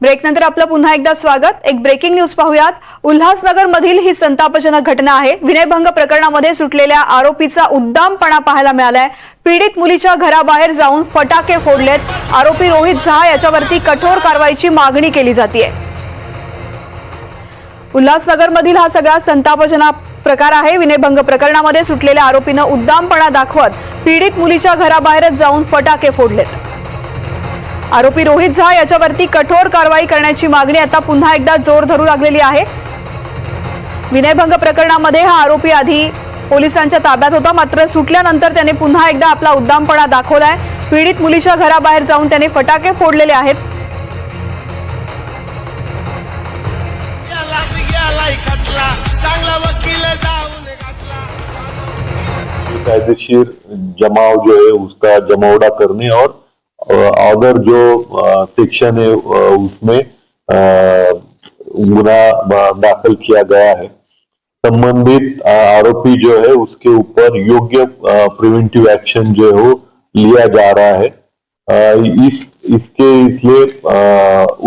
Break नंतर आपलं पुन्हा एकदा स्वागत. एक ब्रेकिंग न्यूज पाहूयात. उल्हासनगर मधील ही संतापजनक घटना आहे. विनयभंग प्रकरणामध्ये सुटलेल्या आरोपीचा उद्दामपणा पाहायला मिळालाय. पीडित मुलीच्या घराबाहेर जाऊन फटाके फोडलेत. आरोपी रोहित झा याच्यावरती कठोर कारवाईची मागणी केली जाते उल्हासनगरमधील हा सगळा संतापजनक प्रकार आहे. विनयभंग प्रकरणामध्ये सुटलेल्या आरोपीनं उद्दामपणा दाखवत पीडित मुलीच्या घराबाहेरच जाऊन फटाके फोडलेत. आरोपी रोहित झा याच्यावरती कठोर कारवाई करण्याची मागणी आता पुन्हा एकदा जोर धरू लागलेली आहे. विनयभंग प्रकरणामध्ये हा आरोपी आधी पोलिसांच्या ताब्यात होता मात्र सुटल्यानंतर त्याने पुन्हा एकदा आपला उद्दामपणा दाखवलाय. पीडित मुलीच्या घराबाहेर जाऊन त्याने फटाके फोडलेले आहेत. कायदेशीर जमाव जो है उसका जमावड़ा करने और अगर जो सेक्शन है उसमें गुना दाखिल किया गया है, संबंधित आरोपी जो है उसके ऊपर योग्य प्रिवेंटिव एक्शन जो है वो लिया जा रहा है। इस, इसके इसलिए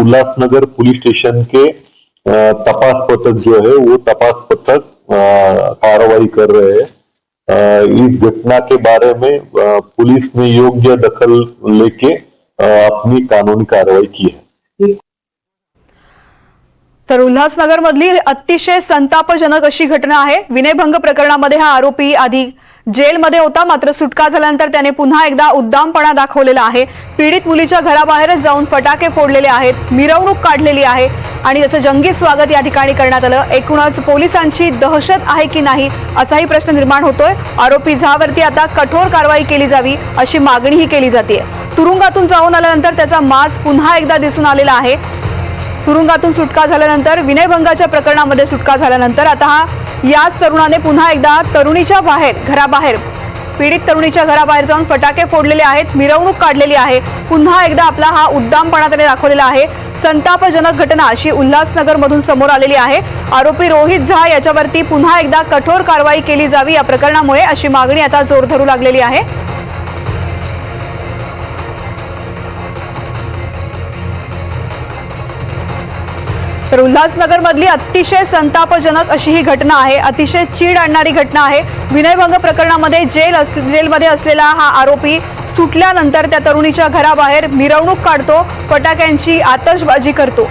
उल्लासनगर पुलिस स्टेशन के तपास पथक जो है वो तपास पथक कार्रवाई कर रहे हैं। इस घटना के बारे में पुलिस ने योग्य दखल लेके अपनी कानूनी कार्रवाई की है। तर उल्हासनगरमधली अतिशय संतापजनक अशी घटना आहे. विनयभंग प्रकरणामध्ये हा आरोपी आधी जेलमध्ये होता मात्र सुटका झाल्यानंतर त्याने पुन्हा एकदा उद्दामपणा दाखवलेला आहे. पीडित मुलीच्या घराबाहेरच जाऊन फटाके फोडलेले आहेत मिरवणूक काढलेली आहे आणि त्याचं जंगी स्वागत या ठिकाणी करण्यात आलं. एकूणच पोलिसांची दहशत आहे की नाही असाही प्रश्न निर्माण होतोय. आरोपी झहावरती आता कठोर कारवाई केली जावी अशी मागणीही केली जाते तुरुंगातून जाऊन आल्यानंतर त्याचा माज पुन्हा एकदा दिसून आलेला आहे. तुरुंगातून सुटका झाल्यानंतर विनयभंगाच्या प्रकरणामध्ये सुटका झाल्यानंतर आता हा याच तरुणाने पुन्हा एकदा तरुणीच्या बाहेर घराबाहेर पीडित तरुणीच्या घराबाहेर जाऊन फटाके फोडलेले आहेत मिरवणूक काढलेली आहे. पुन्हा एकदा आपला हा उद्दामपणा त्याने दाखवलेला आहे. संतापजनक घटना अशी उल्हासनगरमधून समोर आलेली आहे. आरोपी रोहित झा याच्यावरती पुन्हा एकदा कठोर कारवाई केली जावी या प्रकरणामुळे अशी मागणी आता जोर धरू लागलेली आहे. तर उल्हासनगर मधली अतिशय संतापजनक अशी ही घटना आहे. अतिशय चीड आणणारी घटना आहे. विनयभंग प्रकरणामध्ये जेल अस जेलमध्ये असलेला हा आरोपी सुटल्यानंतर त्या तरुणीच्या घराबाहेर मिरवणूक काढतो फटाक्यांची आतषबाजी करतो.